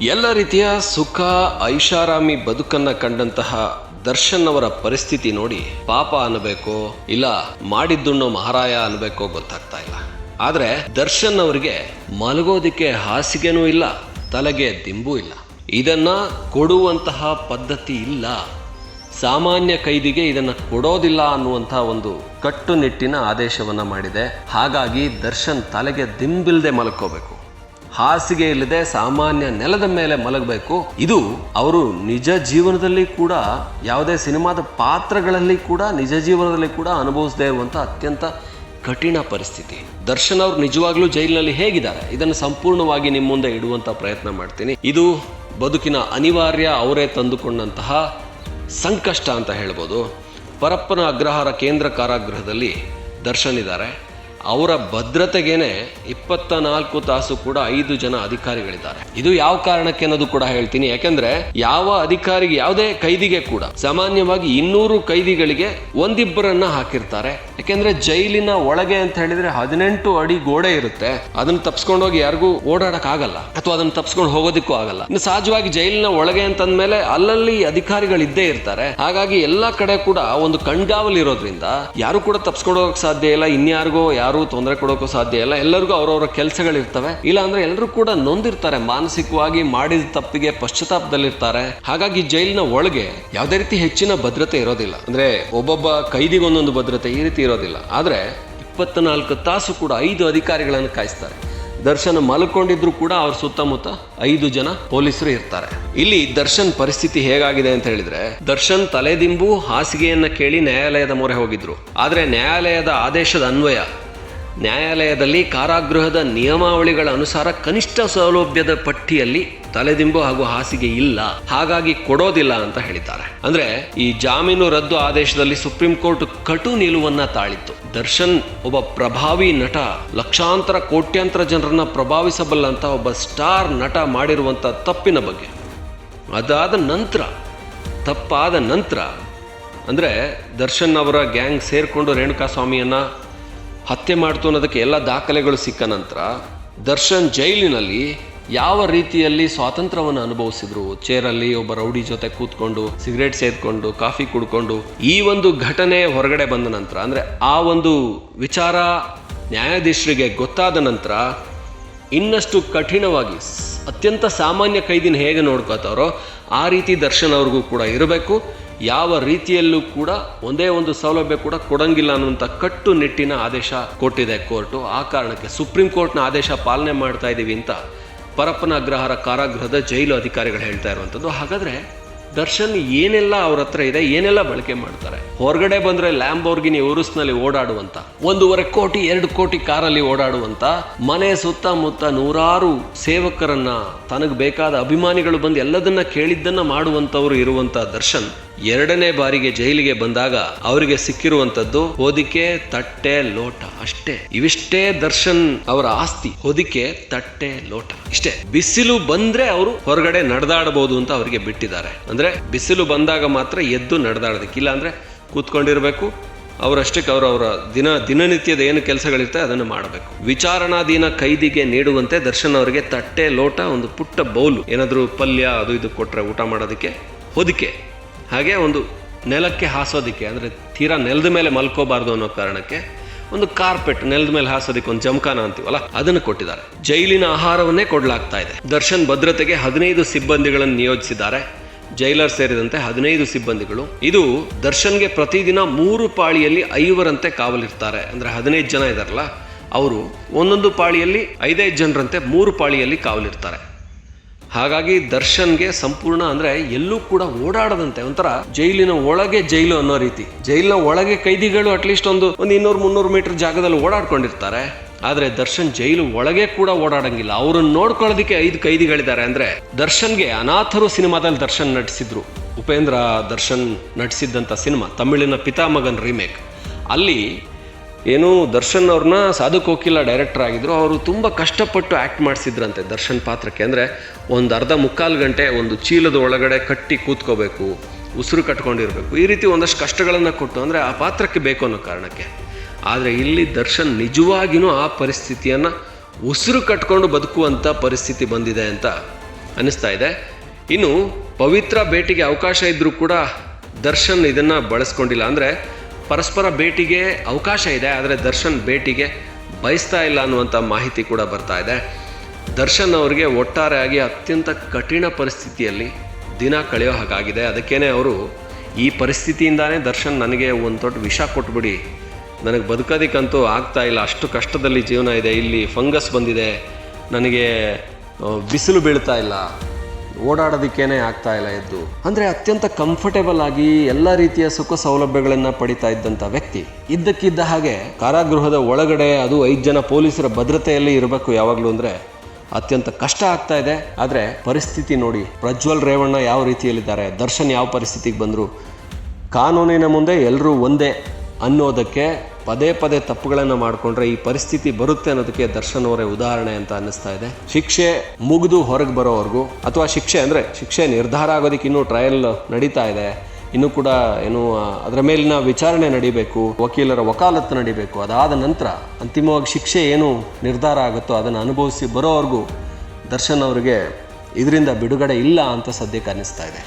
ಎಲ್ಲ ರೀತಿಯ ಸುಖ, ಐಷಾರಾಮಿ ಬದುಕನ್ನ ಕಂಡಂತಹ ದರ್ಶನ್ ಅವರ ಪರಿಸ್ಥಿತಿ ನೋಡಿ ಪಾಪ ಅನ್ನಬೇಕೋ ಇಲ್ಲ ಮಾಡಿದ್ದುಣ್ಣೋ ಮಹಾರಾಯ ಅನ್ನಬೇಕೋ ಗೊತ್ತಾಗ್ತಾ ಇಲ್ಲ. ಆದ್ರೆ ದರ್ಶನ್ ಅವರಿಗೆ ಮಲಗೋದಿಕ್ಕೆ ಹಾಸಿಗೆನೂ ಇಲ್ಲ, ತಲೆಗೆ ದಿಂಬೂ ಇಲ್ಲ. ಇದನ್ನ ಕೊಡುವಂತಹ ಪದ್ಧತಿ ಇಲ್ಲ. ಸಾಮಾನ್ಯ ಕೈದಿಗೆ ಇದನ್ನ ಕೊಡೋದಿಲ್ಲ ಅನ್ನುವಂಥ ಒಂದು ಕಟ್ಟುನಿಟ್ಟಿನ ಆದೇಶವನ್ನ ಮಾಡಿದೆ. ಹಾಗಾಗಿ ದರ್ಶನ್ ತಲೆಗೆ ದಿಂಬಿಲ್ದೆ ಮಲ್ಕೋಬೇಕು. ಹಾಸಿಗೆ ಇಲ್ಲದೆ ಸಾಮಾನ್ಯ ನೆಲದ ಮೇಲೆ ಮಲಗಬೇಕು. ಇದು ಅವರು ನಿಜ ಜೀವನದಲ್ಲಿ ಕೂಡ, ಯಾವುದೇ ಸಿನಿಮಾದ ಪಾತ್ರಗಳಲ್ಲಿ ಕೂಡ, ನಿಜ ಜೀವನದಲ್ಲಿ ಕೂಡ ಅನುಭವಿಸದೇ ಇರುವಂಥ ಅತ್ಯಂತ ಕಠಿಣ ಪರಿಸ್ಥಿತಿ. ದರ್ಶನ್ ಅವರು ನಿಜವಾಗ್ಲೂ ಜೈಲಿನಲ್ಲಿ ಹೇಗಿದ್ದಾರೆ? ಇದನ್ನು ಸಂಪೂರ್ಣವಾಗಿ ನಿಮ್ಮ ಮುಂದೆ ಇಡುವಂತ ಪ್ರಯತ್ನ ಮಾಡ್ತೀನಿ. ಇದು ಬದುಕಿನ ಅನಿವಾರ್ಯ ಅವರೇ ತಂದುಕೊಂಡಂತಹ ಸಂಕಷ್ಟ ಅಂತ ಹೇಳ್ಬೋದು. ಪರಪ್ಪನ ಅಗ್ರಹಾರ ಕೇಂದ್ರ ಕಾರಾಗೃಹದಲ್ಲಿ ದರ್ಶನ್ ಇದ್ದಾರೆ. ಅವರ ಭದ್ರತೆಗೇನೆ ಇಪ್ಪತ್ತ ನಾಲ್ಕು ತಾಸು ಕೂಡ ಐದು ಜನ ಅಧಿಕಾರಿಗಳಿದ್ದಾರೆ. ಇದು ಯಾವ ಕಾರಣಕ್ಕೆ ಅನ್ನೋದು ಕೂಡ ಹೇಳ್ತೀನಿ. ಯಾಕಂದ್ರೆ ಯಾವ ಅಧಿಕಾರಿಗೆ, ಯಾವುದೇ ಕೈದಿಗೆ ಕೂಡ ಸಾಮಾನ್ಯವಾಗಿ ಇನ್ನೂರು ಕೈದಿಗಳಿಗೆ ಒಂದಿಬ್ಬರನ್ನ ಹಾಕಿರ್ತಾರೆ. ಯಾಕೆಂದ್ರೆ ಜೈಲಿನ ಒಳಗೆ ಅಂತ ಹೇಳಿದ್ರೆ ಹದಿನೆಂಟು ಅಡಿ ಗೋಡೆ ಇರುತ್ತೆ. ಅದನ್ನ ತಪ್ಸ್ಕೊಂಡೋಗಿ ಯಾರಿಗೂ ಓಡಾಡಕ್ ಆಗಲ್ಲ ಅಥವಾ ಅದನ್ನ ತಪ್ಸ್ಕೊಂಡು ಹೋಗೋದಿಕ್ಕೂ ಆಗಲ್ಲ. ಇನ್ನು ಸಹಜವಾಗಿ ಜೈಲಿನ ಒಳಗೆ ಅಂತಂದ್ಮೇಲೆ ಅಲ್ಲಲ್ಲಿ ಅಧಿಕಾರಿಗಳು ಇದ್ದೇ ಇರ್ತಾರೆ. ಹಾಗಾಗಿ ಎಲ್ಲಾ ಕಡೆ ಕೂಡ ಒಂದು ಕಣ್ಗಾವಲು ಇರೋದ್ರಿಂದ ಯಾರು ಕೂಡ ತಪ್ಸ್ಕೊಂಡು ಹೋಗಕ್ ಸಾಧ್ಯ ಇಲ್ಲ. ಇನ್ಯಾರಿಗೋ ಯಾರು ತೊಂದರೆ ಕೊಡೋಕ್ಕೂ ಸಾಧ್ಯ ಇಲ್ಲ. ಎಲ್ಲರಿಗೂ ಅವ್ರವ್ರ ಕೆಲಸಗಳಿರ್ತವೆ. ಇಲ್ಲ ಅಂದ್ರೆ ಎಲ್ಲರೂ ಕೂಡ ನೊಂದಿರ್ತಾರೆ. ಮಾನಸಿಕವಾಗಿ ಮಾಡಿದ ತಪ್ಪಿಗೆ ಪಶ್ಚಾತ್ತಾಪದಲ್ಲಿರ್ತಾರೆ. ಹಾಗಾಗಿ ಜೈಲಿನ ಒಳಗೆ ಯಾವುದೇ ರೀತಿ ಹೆಚ್ಚಿನ ಭದ್ರತೆ ಇರೋದಿಲ್ಲ. ಅಂದ್ರೆ ಒಬ್ಬೊಬ್ಬ ಕೈದಿಗೊಂದೊಂದು ಭದ್ರತೆ ಈ ರೀತಿ ಇರೋದಿಲ್ಲ. ಆದ್ರೆ ಇಪ್ಪತ್ನಾಲ್ಕು ತಾಸು ಕೂಡ ಐದು ಅಧಿಕಾರಿಗಳನ್ನು ಕಾಯಿಸ್ತಾರೆ. ದರ್ಶನ್ ಮಲ್ಕೊಂಡಿದ್ರು ಕೂಡ ಅವ್ರ ಸುತ್ತಮುತ್ತ ಐದು ಜನ ಪೊಲೀಸರು ಇರ್ತಾರೆ. ಇಲ್ಲಿ ದರ್ಶನ್ ಪರಿಸ್ಥಿತಿ ಹೇಗಾಗಿದೆ ಅಂತ ಹೇಳಿದ್ರೆ, ದರ್ಶನ್ ತಲೆದಿಂಬು ಹಾಸಿಗೆಯನ್ನ ಕೇಳಿ ನ್ಯಾಯಾಲಯದ ಮೊರೆ ಹೋಗಿದ್ರು. ಆದ್ರೆ ನ್ಯಾಯಾಲಯದ ಆದೇಶದ ಅನ್ವಯ ನ್ಯಾಯಾಲಯದಲ್ಲಿ ಕಾರಾಗೃಹದ ನಿಯಮಾವಳಿಗಳ ಅನುಸಾರ ಕನಿಷ್ಠ ಸೌಲಭ್ಯದ ಪಟ್ಟಿಯಲ್ಲಿ ತಲೆದಿಂಬು ಹಾಗೂ ಹಾಸಿಗೆ ಇಲ್ಲ. ಹಾಗಾಗಿ ಕೊಡೋದಿಲ್ಲ ಅಂತ ಹೇಳಿದ್ದಾರೆ. ಅಂದ್ರೆ ಈ ಜಾಮೀನು ರದ್ದು ಆದೇಶದಲ್ಲಿ ಸುಪ್ರೀಂ ಕೋರ್ಟ್ ಕಟು ನಿಲುವನ್ನ ತಾಳಿತ್ತು. ದರ್ಶನ್ ಒಬ್ಬ ಪ್ರಭಾವಿ ನಟ, ಲಕ್ಷಾಂತರ ಕೋಟ್ಯಾಂತರ ಜನರನ್ನ ಪ್ರಭಾವಿಸಬಲ್ಲಂತ ಒಬ್ಬ ಸ್ಟಾರ್ ನಟ ಮಾಡಿರುವಂತ ತಪ್ಪಿನ ಬಗ್ಗೆ. ಅದಾದ ನಂತರ, ತಪ್ಪಾದ ನಂತರ, ಅಂದರೆ ದರ್ಶನ್ ಅವರ ಗ್ಯಾಂಗ್ ಸೇರಿಕೊಂಡು ರೇಣುಕಾ ಸ್ವಾಮಿಯನ್ನ ಹತ್ಯೆ ಮಾಡ್ತು ಅನ್ನೋದಕ್ಕೆ ಎಲ್ಲ ದಾಖಲೆಗಳು ಸಿಕ್ಕ ನಂತರ ದರ್ಶನ್ ಜೈಲಿನಲ್ಲಿ ಯಾವ ರೀತಿಯಲ್ಲಿ ಸ್ವಾತಂತ್ರ್ಯವನ್ನು ಅನುಭವಿಸಿದ್ರು? ಚೇರಲ್ಲಿ ಒಬ್ಬ ರೌಡಿ ಜೊತೆ ಕೂತ್ಕೊಂಡು, ಸಿಗರೇಟ್ ಸೇದ್ಕೊಂಡು, ಕಾಫಿ ಕುಡ್ಕೊಂಡು ಈ ಒಂದು ಘಟನೆ ಹೊರಗಡೆ ಬಂದ ನಂತರ, ಅಂದರೆ ಆ ಒಂದು ವಿಚಾರ ನ್ಯಾಯಾಧೀಶರಿಗೆ ಗೊತ್ತಾದ ನಂತರ ಇನ್ನಷ್ಟು ಕಠಿಣವಾಗಿ, ಅತ್ಯಂತ ಸಾಮಾನ್ಯ ಕೈದಿನ ಹೇಗೆ ನೋಡ್ಕೋತಾರೋ ಆ ರೀತಿ ದರ್ಶನ್ ಅವ್ರಿಗೂ ಕೂಡ ಇರಬೇಕು. ಯಾವ ರೀತಿಯಲ್ಲೂ ಕೂಡ ಒಂದೇ ಒಂದು ಸೌಲಭ್ಯ ಕೂಡ ಕೊಡಂಗಿಲ್ಲ ಅನ್ನುವಂಥ ಕಟ್ಟುನಿಟ್ಟಿನ ಆದೇಶ ಕೊಟ್ಟಿದೆ ಕೋರ್ಟು. ಆ ಕಾರಣಕ್ಕೆ ಸುಪ್ರೀಂ ಕೋರ್ಟ್ನ ಆದೇಶ ಪಾಲನೆ ಮಾಡ್ತಾ ಇದ್ದೀವಿ ಅಂತ ಪರಪ್ಪನ ಅಗ್ರಹಾರ ಕಾರಾಗೃಹದ ಜೈಲು ಅಧಿಕಾರಿಗಳು ಹೇಳ್ತಾ ಇರುವಂಥದ್ದು. ಹಾಗಾದರೆ ದರ್ಶನ್ ಏನೆಲ್ಲ ಅವ್ರ ಹತ್ರ ಇದೆ, ಏನೆಲ್ಲ ಬಳಕೆ ಮಾಡ್ತಾರೆ? ಹೊರಗಡೆ ಬಂದ್ರೆ ಲ್ಯಾಂಬೋರ್ಗಿನಿ ನಲ್ಲಿ ಓಡಾಡುವಂತ, ಒಂದೂವರೆ ಕೋಟಿ, ಎರಡು ಕೋಟಿ ಕಾರಲ್ಲಿ ಓಡಾಡುವಂತ, ಮನೆ ಸುತ್ತಮುತ್ತ ನೂರಾರು ಸೇವಕರನ್ನ ತನಗೆ ಬೇಕಾದ ಅಭಿಮಾನಿಗಳು ಬಂದು ಎಲ್ಲದನ್ನ ಕೇಳಿದ್ದನ್ನ ಮಾಡುವಂತವ್ರು ಇರುವಂತ ದರ್ಶನ್ ಎರಡನೇ ಬಾರಿಗೆ ಜೈಲಿಗೆ ಬಂದಾಗ ಅವರಿಗೆ ಸಿಕ್ಕಿರುವಂತದ್ದು ಹೊದಿಕೆ, ತಟ್ಟೆ, ಲೋಟ ಅಷ್ಟೇ. ಇವಿಷ್ಟೇ ದರ್ಶನ್ ಅವರ ಆಸ್ತಿ. ಹೊದಿಕೆ, ತಟ್ಟೆ, ಲೋಟ ಇಷ್ಟೇ. ಬಿಸಿಲು ಬಂದ್ರೆ ಅವರು ಹೊರಗಡೆ ನಡೆದಾಡಬಹುದು ಅಂತ ಅವರಿಗೆ ಬಿಟ್ಟಿದ್ದಾರೆ. ಅಂದ್ರೆ ಬಿಸಿಲು ಬಂದಾಗ ಮಾತ್ರ ಎದ್ದು ನಡೆದಾಡೋದಕ್ಕೆ. ಇಲ್ಲ ಅಂದ್ರೆ ಕೂತ್ಕೊಂಡಿರ್ಬೇಕು ಅವರಷ್ಟಕ್ಕೆ ಅವರವರ ದಿನ, ದಿನನಿತ್ಯದ ಏನು ಕೆಲಸಗಳಿರ್ತವೆ ಅದನ್ನು ಮಾಡಬೇಕು. ವಿಚಾರಣಾಧೀನ ಕೈದಿಗೆ ನೀಡುವಂತೆ ದರ್ಶನ್ ಅವರಿಗೆ ತಟ್ಟೆ, ಲೋಟ, ಒಂದು ಪುಟ್ಟ ಬೌಲು. ಏನಾದರೂ ಪಲ್ಯ, ಅದು ಇದು ಕೊಟ್ಟರೆ ಊಟ ಮಾಡೋದಕ್ಕೆ. ಹೊದಿಕೆ. ಹಾಗೆ ಒಂದು ನೆಲಕ್ಕೆ ಹಾಸೋದಕ್ಕೆ, ಅಂದರೆ ತೀರಾ ನೆಲದ ಮೇಲೆ ಮಲ್ಕೋಬಾರ್ದು ಅನ್ನೋ ಕಾರಣಕ್ಕೆ ಒಂದು ಕಾರ್ಪೆಟ್ ನೆಲದ ಮೇಲೆ ಹಾಸೋದಕ್ಕೆ ಒಂದು ಜಮಖಾನ ಅಂತೀವಲ್ಲ, ಅದನ್ನು ಕೊಟ್ಟಿದ್ದಾರೆ. ಜೈಲಿನ ಆಹಾರವನ್ನೇ ಕೊಡಲಾಗ್ತಾ ಇದೆ. ದರ್ಶನ್ ಭದ್ರತೆಗೆ ಹದಿನೈದು ಸಿಬ್ಬಂದಿಗಳನ್ನು ನಿಯೋಜಿಸಿದ್ದಾರೆ. ಜೈಲರ್ ಸೇರಿದಂತೆ ಹದಿನೈದು ಸಿಬ್ಬಂದಿಗಳು. ಇದು ದರ್ಶನ್ಗೆ ಪ್ರತಿದಿನ ಮೂರು ಪಾಳಿಯಲ್ಲಿ ಐವರಂತೆ ಕಾವಲಿರ್ತಾರೆ. ಅಂದರೆ ಹದಿನೈದು ಜನ ಇದಾರಲ್ಲ, ಅವರು ಒಂದೊಂದು ಪಾಳಿಯಲ್ಲಿ ಐದೈದು ಜನರಂತೆ ಮೂರು ಪಾಳಿಯಲ್ಲಿ ಕಾವಲಿರ್ತಾರೆ. ಹಾಗಾಗಿ ದರ್ಶನ್ಗೆ ಸಂಪೂರ್ಣ ಅಂದ್ರೆ ಎಲ್ಲೂ ಕೂಡ ಓಡಾಡದಂತೆ, ಒಂಥರ ಜೈಲಿನ ಒಳಗೆ ಜೈಲು ಅನ್ನೋ ರೀತಿ. ಜೈಲಿನ ಒಳಗೆ ಕೈದಿಗಳು ಅಟ್ಲೀಸ್ಟ್ ಒಂದು ಒಂದು ಇನ್ನೂರು ಮುನ್ನೂರು ಮೀಟರ್ ಜಾಗದಲ್ಲಿ ಓಡಾಡ್ಕೊಂಡಿರ್ತಾರೆ. ಆದ್ರೆ ದರ್ಶನ್ ಜೈಲು ಒಳಗೆ ಕೂಡ ಓಡಾಡಂಗಿಲ್ಲ. ಅವ್ರನ್ನ ನೋಡ್ಕೊಳ್ಳೋದಕ್ಕೆ ಐದು ಕೈದಿಗಳಿದ್ದಾರೆ ಅಂದ್ರೆ ದರ್ಶನ್ಗೆ ಅನಾಥರು ಸಿನಿಮಾದಲ್ಲಿ ದರ್ಶನ್ ನಟಿಸಿದ್ರು. ಉಪೇಂದ್ರ ದರ್ಶನ್ ನಟಿಸಿದ್ದಂಥ ಸಿನಿಮಾ ತಮಿಳಿನ ಪಿತಾಮಗನ್ ರೀಮೇಕ್ ಅಲ್ಲಿ ಏನು ದರ್ಶನ್ ಅವ್ರನ್ನ ಸಾಧು ಕೋಕಿಲ ಡೈರೆಕ್ಟರ್ ಆಗಿದ್ರು, ಅವರು ತುಂಬ ಕಷ್ಟಪಟ್ಟು ಆ್ಯಕ್ಟ್ ಮಾಡಿಸಿದ್ರಂತೆ ದರ್ಶನ್ ಪಾತ್ರಕ್ಕೆ. ಅಂದರೆ ಒಂದು ಅರ್ಧ ಮುಕ್ಕಾಲು ಗಂಟೆ ಒಂದು ಚೀಲದ ಒಳಗಡೆ ಕಟ್ಟಿ ಕೂತ್ಕೋಬೇಕು, ಉಸಿರು ಕಟ್ಕೊಂಡಿರಬೇಕು. ಈ ರೀತಿ ಒಂದಷ್ಟು ಕಷ್ಟಗಳನ್ನು ಕೊಟ್ಟು, ಅಂದರೆ ಆ ಪಾತ್ರಕ್ಕೆ ಬೇಕು ಅನ್ನೋ ಕಾರಣಕ್ಕೆ. ಆದರೆ ಇಲ್ಲಿ ದರ್ಶನ್ ನಿಜವಾಗಿಯೂ ಆ ಪರಿಸ್ಥಿತಿಯನ್ನು ಉಸಿರು ಕಟ್ಕೊಂಡು ಬದುಕುವಂಥ ಪರಿಸ್ಥಿತಿ ಬಂದಿದೆ ಅಂತ ಅನ್ನಿಸ್ತಾ ಇದೆ. ಇನ್ನು ಪವಿತ್ರ ಭೇಟಿಗೆ ಅವಕಾಶ ಇದ್ದರೂ ಕೂಡ ದರ್ಶನ್ ಇದನ್ನು ಬಳಸ್ಕೊಂಡಿಲ್ಲ. ಅಂದರೆ ಪರಸ್ಪರ ಭೇಟಿಗೆ ಅವಕಾಶ ಇದೆ, ಆದರೆ ದರ್ಶನ್ ಭೇಟಿಗೆ ಬಯಸ್ತಾ ಇಲ್ಲ ಅನ್ನುವಂಥ ಮಾಹಿತಿ ಕೂಡ ಬರ್ತಾ ಇದೆ. ದರ್ಶನ್ ಅವರಿಗೆ ಒಟ್ಟಾರೆಯಾಗಿ ಅತ್ಯಂತ ಕಠಿಣ ಪರಿಸ್ಥಿತಿಯಲ್ಲಿ ದಿನ ಕಳೆಯೋ ಹಾಗಾಗಿದೆ. ಅದಕ್ಕೇನೆ ಅವರು, ಈ ಪರಿಸ್ಥಿತಿಯಿಂದಾನೇ ದರ್ಶನ್ ನನಗೆ ಒಂದು ದೊಡ್ಡ ವಿಷ ಕೊಟ್ಬಿಡಿ. ನನಗೆ ಬದುಕೋದಕ್ಕಂತೂ ಆಗ್ತಾ ಇಲ್ಲ. ಅಷ್ಟು ಕಷ್ಟದಲ್ಲಿ ಜೀವನ ಇದೆ. ಇಲ್ಲಿ ಫಂಗಸ್ ಬಂದಿದೆ. ನನಗೆ ಬಿಸಿಲು ಬೀಳ್ತಾ ಇಲ್ಲ. ಓಡಾಡೋದಕ್ಕೇನೆ ಆಗ್ತಾ ಇಲ್ಲ ಎದ್ದು. ಅಂದರೆ ಅತ್ಯಂತ ಕಂಫರ್ಟೇಬಲ್ ಆಗಿ ಎಲ್ಲ ರೀತಿಯ ಸುಖ ಸೌಲಭ್ಯಗಳನ್ನು ಪಡಿತಾ ಇದ್ದಂಥ ವ್ಯಕ್ತಿ. ಇದ್ದಕ್ಕಿದ್ದ ಹಾಗೆ ಕಾರಾಗೃಹದ ಒಳಗಡೆ ಅದು ಐದು ಜನ ಪೊಲೀಸರ ಭದ್ರತೆಯಲ್ಲಿ ಇರಬೇಕು ಯಾವಾಗಲೂ ಅಂದರೆ ಅತ್ಯಂತ ಕಷ್ಟ ಆಗ್ತಾ ಇದೆ. ಆದರೆ ಪರಿಸ್ಥಿತಿ ನೋಡಿ, ಪ್ರಜ್ವಲ್ ರೇವಣ್ಣ ಯಾವ ರೀತಿಯಲ್ಲಿದ್ದಾರೆ, ದರ್ಶನ್ ಯಾವ ಪರಿಸ್ಥಿತಿಗೆ ಬಂದರು, ಕಾನೂನಿನ ಮುಂದೆ ಎಲ್ಲರೂ ಒಂದೇ ಅನ್ನೋದಕ್ಕೆ ಪದೇ ಪದೇ ತಪ್ಪುಗಳನ್ನು ಮಾಡಿಕೊಂಡ್ರೆ ಈ ಪರಿಸ್ಥಿತಿ ಬರುತ್ತೆ ಅನ್ನೋದಕ್ಕೆ ದರ್ಶನ್ ಅವರೇ ಉದಾಹರಣೆ ಅಂತ ಅನ್ನಿಸ್ತಾ ಇದೆ. ಶಿಕ್ಷೆ ಮುಗಿದು ಹೊರಗೆ ಬರೋವರೆಗೂ, ಅಥವಾ ಶಿಕ್ಷೆ ಅಂದರೆ ಶಿಕ್ಷೆ ನಿರ್ಧಾರ ಆಗೋದಕ್ಕೆ ಇನ್ನೂ ಟ್ರಯಲ್ ನಡೀತಾ ಇದೆ. ಇನ್ನೂ ಕೂಡ ಏನು ಅದರ ಮೇಲಿನ ವಿಚಾರಣೆ ನಡಿಬೇಕು, ವಕೀಲರ ವಕಾಲತ್ತು ನಡಿಬೇಕು. ಅದಾದ ನಂತರ ಅಂತಿಮವಾಗಿ ಶಿಕ್ಷೆ ಏನು ನಿರ್ಧಾರ ಆಗುತ್ತೋ ಅದನ್ನು ಅನುಭವಿಸಿ ಬರೋವರೆಗೂ ದರ್ಶನ್ ಅವರಿಗೆ ಇದರಿಂದ ಬಿಡುಗಡೆ ಇಲ್ಲ ಅಂತ ಸದ್ಯಕ್ಕೆ ಅನ್ನಿಸ್ತಾ ಇದೆ.